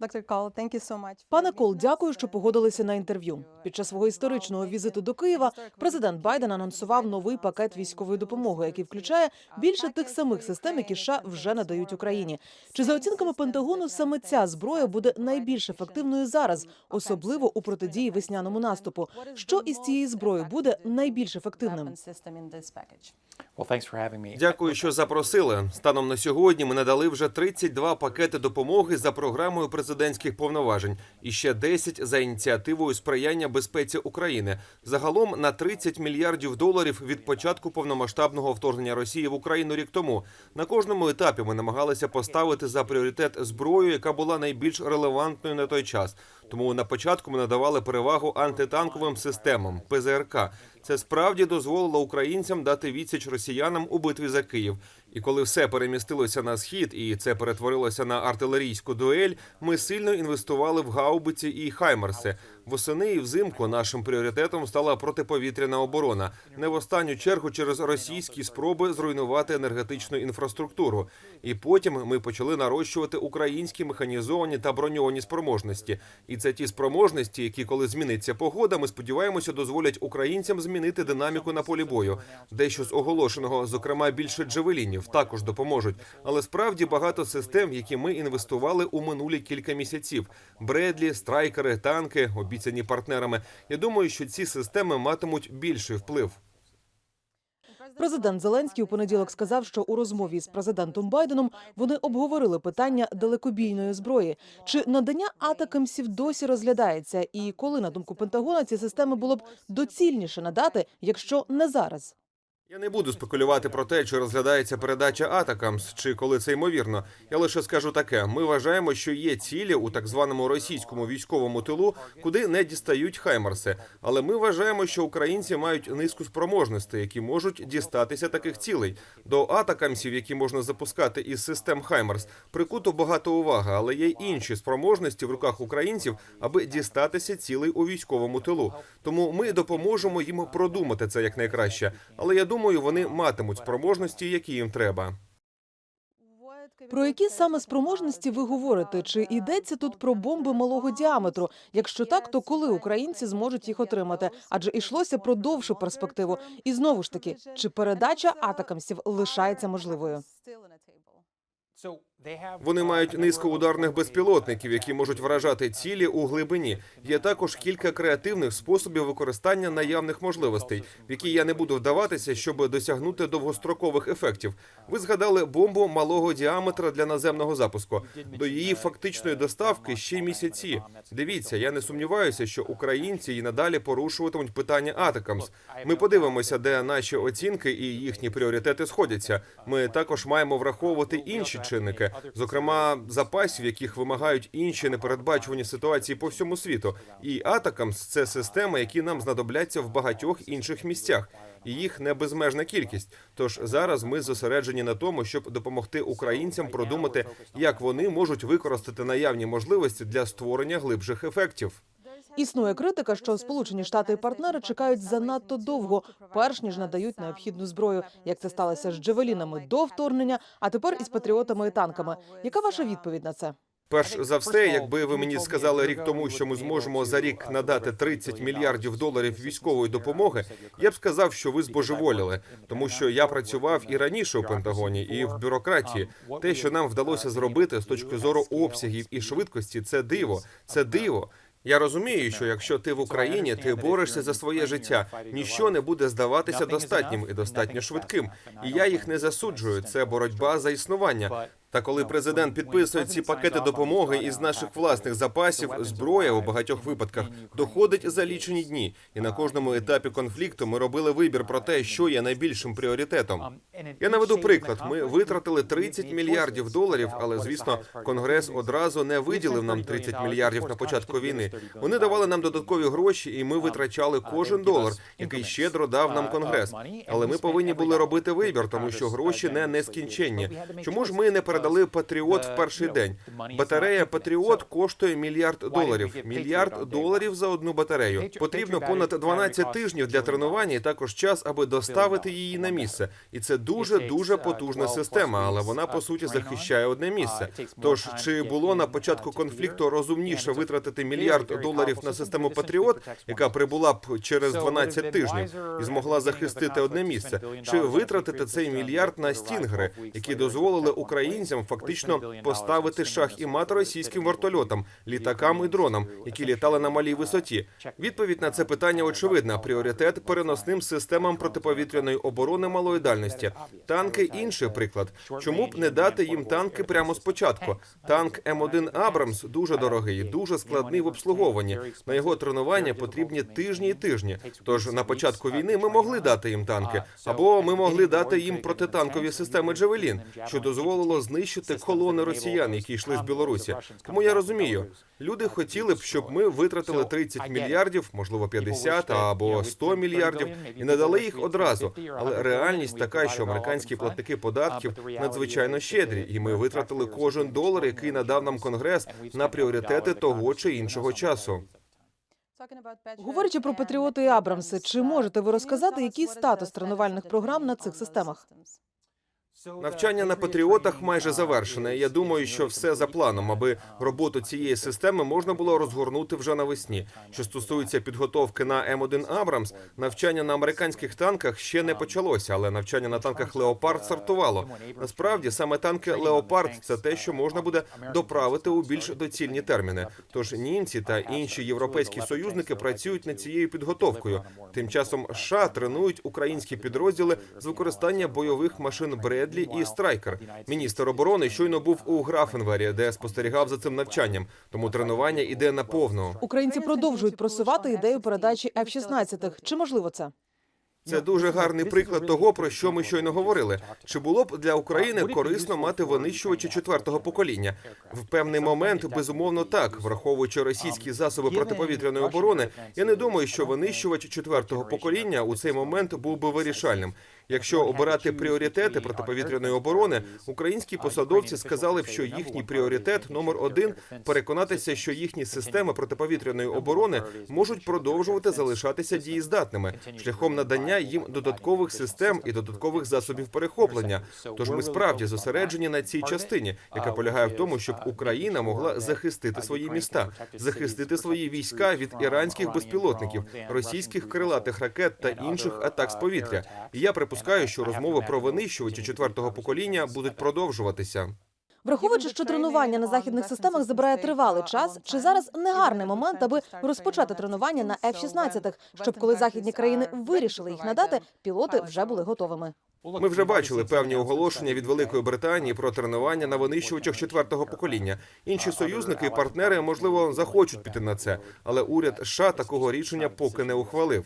Cole, so Пане Кол, дякую, що погодилися на інтерв'ю. Під час свого історичного візиту до Києва президент Байден анонсував новий пакет військової допомоги, який включає більше тих самих систем, які США вже надають Україні. Чи за оцінками Пентагону саме ця зброя буде найбільш ефективною зараз, особливо у протидії весняному наступу? Що із цієї зброї буде найбільш ефективним? Дякую, що запросили. Станом на сьогодні ми надали вже 32 пакети допомоги за програмою президентських повноважень і ще 10 за ініціативою сприяння безпеці України. Загалом на 30 мільярдів доларів від початку повномасштабного вторгнення Росії в Україну рік тому. На кожному етапі ми намагалися поставити за пріоритет зброю, яка була найбільш релевантною на той час. Тому на початку ми надавали перевагу антитанковим системам ПЗРК. Це справді дозволило українцям дати відсіч росіянам у битві за Київ. І коли все перемістилося на схід, і це перетворилося на артилерійську дуель, ми сильно інвестували в гаубиці і хаймерси. Восени і взимку нашим пріоритетом стала протиповітряна оборона, не в останню чергу через російські спроби зруйнувати енергетичну інфраструктуру. І потім ми почали нарощувати українські механізовані та броньовані спроможності. І це ті спроможності, які, коли зміниться погода, ми сподіваємося, дозволять українцям змінити динаміку на полі бою. Дещо з оголошеного, зокрема більше джевелінів, також допоможуть. Але справді багато систем, які ми інвестували у минулі кілька місяців: Бредлі, страйкери, танки, обіцяні партнерами. Я думаю, що ці системи матимуть більший вплив. Президент Зеленський у понеділок сказав, що у розмові з президентом Байденом вони обговорили питання далекобійної зброї. Чи надання атакамсів досі розглядається, і коли на думку Пентагона ці системи було б доцільніше надати, якщо не зараз? Я не буду спекулювати про те, чи розглядається передача Атакамс, чи коли це ймовірно. Я лише скажу таке: ми вважаємо, що є цілі у так званому російському військовому тилу, куди не дістають хаймарси. Але ми вважаємо, що українці мають низку спроможностей, які можуть дістатися таких цілей. До атакамсів, які можна запускати із систем Хаймарс, прикуто багато уваги, але є й інші спроможності в руках українців, аби дістатися цілей у військовому тилу. Тому ми допоможемо їм продумати це якнайкраще. Але я думаю, вони матимуть спроможності, які їм треба. Про які саме спроможності ви говорите? Чи йдеться тут про бомби малого діаметру? Якщо так, то коли українці зможуть їх отримати? Адже йшлося про довшу перспективу. І знову ж таки, чи передача атакамсів лишається можливою? Вони мають низку ударних безпілотників, які можуть вражати цілі у глибині. Є також кілька креативних способів використання наявних можливостей, в які я не буду вдаватися, щоб досягнути довгострокових ефектів. Ви згадали бомбу малого діаметра для наземного запуску. До її фактичної доставки ще місяці. Дивіться, я не сумніваюся, що українці і надалі порушуватимуть питання атакамс. Ми подивимося, де наші оцінки і їхні пріоритети сходяться. Ми також маємо враховувати інші чинники, зокрема запасів, яких вимагають інші непередбачувані ситуації по всьому світу. І атакамс це системи, які нам знадобляться в багатьох інших місцях. І їх не безмежна кількість. Тож зараз ми зосереджені на тому, щоб допомогти українцям продумати, як вони можуть використати наявні можливості для створення глибших ефектів. Існує критика, що Сполучені Штати і партнери чекають занадто довго, перш ніж надають необхідну зброю, як це сталося з джевелінами до вторгнення, а тепер із патріотами і танками. Яка ваша відповідь на це? Перш за все, якби ви мені сказали рік тому, що ми зможемо за рік надати 30 мільярдів доларів військової допомоги, я б сказав, що ви збожеволіли, тому що я працював і раніше у Пентагоні, і в бюрократії. Те, що нам вдалося зробити з точки зору обсягів і швидкості, це диво. Це диво. Я розумію, що якщо ти в Україні, ти борешся за своє життя. Ніщо не буде здаватися достатнім і достатньо швидким. І я їх не засуджую. Це боротьба за існування. Та коли президент підписує ці пакети допомоги із наших власних запасів, зброя у багатьох випадках доходить за лічені дні. І на кожному етапі конфлікту ми робили вибір про те, що є найбільшим пріоритетом. Я наведу приклад. Ми витратили 30 мільярдів доларів, але звісно, конгрес одразу не виділив нам 30 мільярдів на початку війни. Вони давали нам додаткові гроші, і ми витрачали кожен долар, який щедро дав нам конгрес. Але ми повинні були робити вибір, тому що гроші не нескінченні. Чому ж ми не передали Патріот в перший день. Батарея Патріот коштує мільярд доларів. Мільярд доларів за одну батарею. Потрібно понад 12 тижнів для тренування і також час, аби доставити її на місце. І це дуже дуже потужна система, але вона по суті захищає одне місце. Тож чи було на початку конфлікту розумніше витратити мільярд доларів на систему Патріот, яка прибула б через 12 тижнів і змогла захистити одне місце, чи витратити цей мільярд на стінгери, які дозволили українцям фактично поставити шах і мат російським вертольотам, літакам і дронам, які літали на малій висоті? Відповідь на це питання очевидна: пріоритет переносним системам протиповітряної оборони малої дальності. Танки інший приклад. Чому б не дати їм танки прямо спочатку? Танк М1 Абрамс дуже дорогий, дуже складний в обслуговуванні. На його тренування потрібні тижні і тижні. Тож на початку війни ми могли дати їм танки, або ми могли дати їм протитанкові системи Джавелін, що дозволило знищити колони росіян, які йшли з Білорусі. Тому я розумію, люди хотіли б, щоб ми витратили 30 мільярдів, можливо 50 або 100 мільярдів, і не дали їх одразу. Але реальність така, що американські платники податків надзвичайно щедрі, і ми витратили кожен долар, який надав нам конгрес на пріоритети того чи іншого часу. Говорячи про Патріоти і Абрамси, чи можете ви розказати, який статус тренувальних програм на цих системах? Навчання на патріотах майже завершене. Я думаю, що все за планом, аби роботу цієї системи можна було розгорнути вже навесні. Що стосується підготовки на М1 Абрамс, навчання на американських танках ще не почалося, але навчання на танках Леопард стартувало. Насправді саме танки Леопард це те, що можна буде доправити у більш доцільні терміни. Тож німці та інші європейські союзники працюють над цією підготовкою. Тим часом США тренують українські підрозділи з використання бойових машин Бредлі і Страйкер. Міністр оборони щойно був у Графенвері, де спостерігав за цим навчанням. Тому тренування іде наповну. Українці продовжують просувати ідею передачі F-16. Чи можливо це? Це дуже гарний приклад того, про що ми щойно говорили. Чи було б для України корисно мати винищувачі четвертого покоління? В певний момент безумовно так, враховуючи російські засоби протиповітряної оборони. Я не думаю, що винищувач четвертого покоління у цей момент був би вирішальним. Якщо обирати пріоритети протиповітряної оборони, українські посадовці сказали б, що їхній пріоритет номер один переконатися, що їхні системи протиповітряної оборони можуть продовжувати залишатися дієздатними шляхом надання їм додаткових систем і додаткових засобів перехоплення. Тож ми справді зосереджені на цій частині, яка полягає в тому, щоб Україна могла захистити свої міста, захистити свої війська від іранських безпілотників, російських крилатих ракет та інших атак з повітря. І я припускаю, що розмови про винищувачі четвертого покоління будуть продовжуватися. Враховуючи, що тренування на західних системах забирає тривалий час, чи зараз не гарний момент, аби розпочати тренування на F-16, щоб коли західні країни вирішили їх надати, пілоти вже були готовими. Ми вже бачили певні оголошення від Великої Британії про тренування на винищувачах четвертого покоління. Інші союзники і партнери можливо захочуть піти на це, але уряд США такого рішення поки не ухвалив.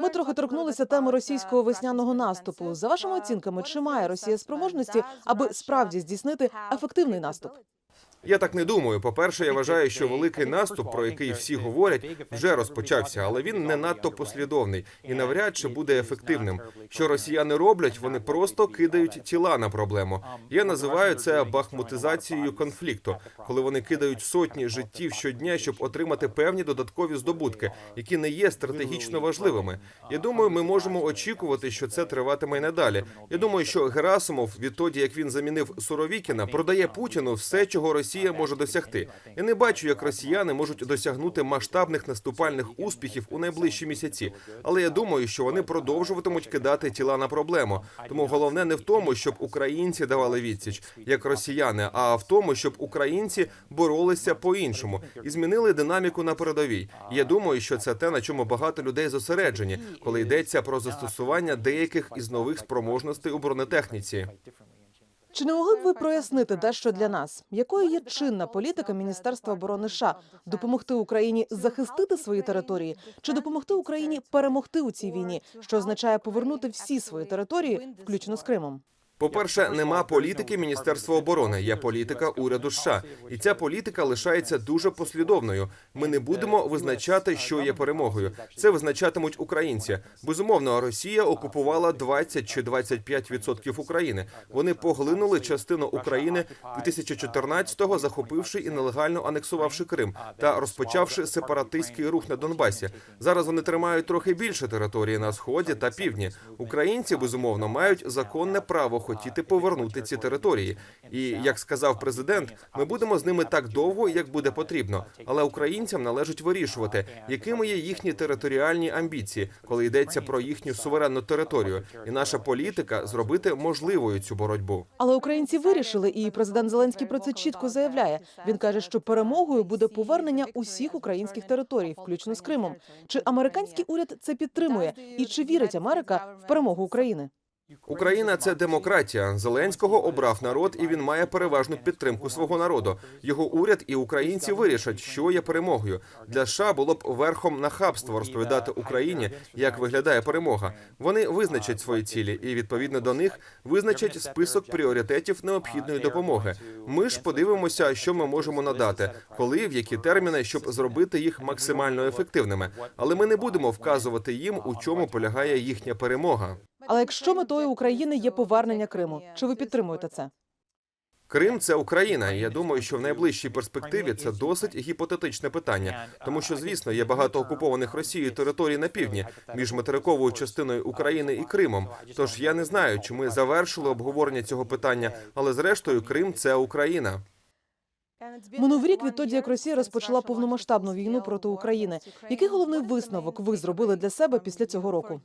Ми трохи торкнулися теми російського весняного наступу. За вашими оцінками, чи має Росія спроможності, аби справді здійснити ефективний наступ? Я так не думаю. По-перше, я вважаю, що великий наступ, про який всі говорять, вже розпочався, але він не надто послідовний і навряд чи буде ефективним. Що росіяни роблять, вони просто кидають тіла на проблему. Я називаю це бахмутизацією конфлікту, коли вони кидають сотні життів щодня, щоб отримати певні додаткові здобутки, які не є стратегічно важливими. Я думаю, ми можемо очікувати, що це триватиме й надалі. Я думаю, що Герасимов, відтоді як він замінив Суровікіна, продає Путіну все, чого Росія може досягти. Я не бачу, як росіяни можуть досягнути масштабних наступальних успіхів у найближчі місяці. Але я думаю, що вони продовжуватимуть кидати тіла на проблему. Тому головне не в тому, щоб українці давали відсіч, як росіяни, а в тому, щоб українці боролися по-іншому і змінили динаміку на передовій. Я думаю, що це те, на чому багато людей зосереджені, коли йдеться про застосування деяких із нових спроможностей у бронетехніці. Чи не могли б ви прояснити дещо для нас, якою є чинна політика Міністерства оборони США? Допомогти Україні захистити свої території, чи допомогти Україні перемогти у цій війні, що означає повернути всі свої території, включно з Кримом? По-перше, нема політики Міністерства оборони, є політика уряду США, і ця політика лишається дуже послідовною. Ми не будемо визначати, що є перемогою. Це визначатимуть українці. Безумовно, Росія окупувала 20 чи 25 відсотків України. Вони поглинули частину України 2014-го, захопивши і нелегально анексувавши Крим та розпочавши сепаратистський рух на Донбасі. Зараз вони тримають трохи більше території на сході та півдні. Українці безумовно мають законне право хотіти повернути ці території. І як сказав президент, ми будемо з ними так довго, як буде потрібно. Але українцям належить вирішувати, якими є їхні територіальні амбіції, коли йдеться про їхню суверенну територію. І наша політика зробити можливою цю боротьбу. Але українці вирішили, і президент Зеленський про це чітко заявляє. Він каже, що перемогою буде повернення усіх українських територій, включно з Кримом. Чи американський уряд це підтримує? І чи вірить Америка в перемогу України? Україна це демократія. Зеленського обрав народ, і він має переважну підтримку свого народу. Його уряд і українці вирішать, що є перемогою. Для США було б верхом нахабства розповідати Україні, як виглядає перемога. Вони визначать свої цілі, і відповідно до них визначать список пріоритетів необхідної допомоги. Ми ж подивимося, що ми можемо надати, коли в які терміни, щоб зробити їх максимально ефективними. Але ми не будемо вказувати їм, у чому полягає їхня перемога. Але якщо метою України є повернення Криму, чи ви підтримуєте це? Крим це Україна, і я думаю, що в найближчій перспективі це досить гіпотетичне питання, тому що, звісно, є багато окупованих Росією територій на півдні між материковою частиною України і Кримом. Тож я не знаю, чи ми завершили обговорення цього питання, але зрештою Крим це Україна. Минув рік відтоді, як Росія розпочала повномасштабну війну проти України. Який головний висновок ви зробили для себе після цього року?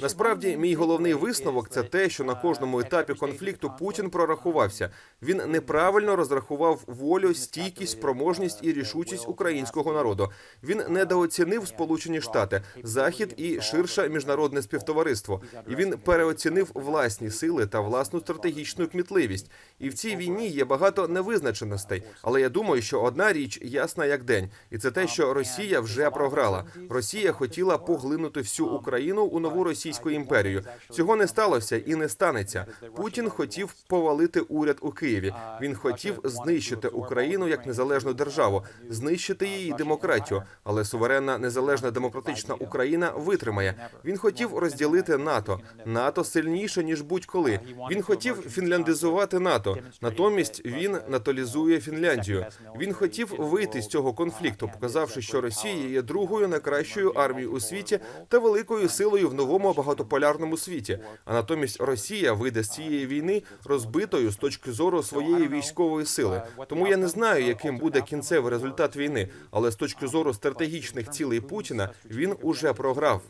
Насправді, мій головний висновок це те, що на кожному етапі конфлікту Путін прорахувався. Він неправильно розрахував волю, стійкість, спроможність і рішучість українського народу. Він недооцінив Сполучені Штати, Захід і ширше міжнародне співтовариство. І він переоцінив власні сили та власну стратегічну кмітливість. І в цій війні є багато невизначеностей. Але я думаю, що одна річ ясна як день, і це те, що Росія вже програла. Росія хотіла поглинути всю Україну у нову російську імперію. Цього не сталося і не станеться. Путін хотів повалити уряд у Києві. Він хотів знищити Україну як незалежну державу, знищити її демократію. Але суверенна незалежна демократична Україна витримає. Він хотів розділити НАТО. НАТО сильніше ніж будь-коли. Він хотів фінляндизувати НАТО. Натомість він наталізує Фінляндію. Він хотів вийти з цього конфлікту, показавши, що Росія є другою найкращою армією у світі та великою силою в новому багатополярному світі. А натомість Росія вийде з цієї війни розбитою з точки зору своєї військової сили. Тому я не знаю, яким буде кінцевий результат війни, але з точки зору стратегічних цілей Путіна він уже програв.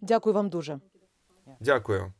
Дякую вам дуже. Дякую.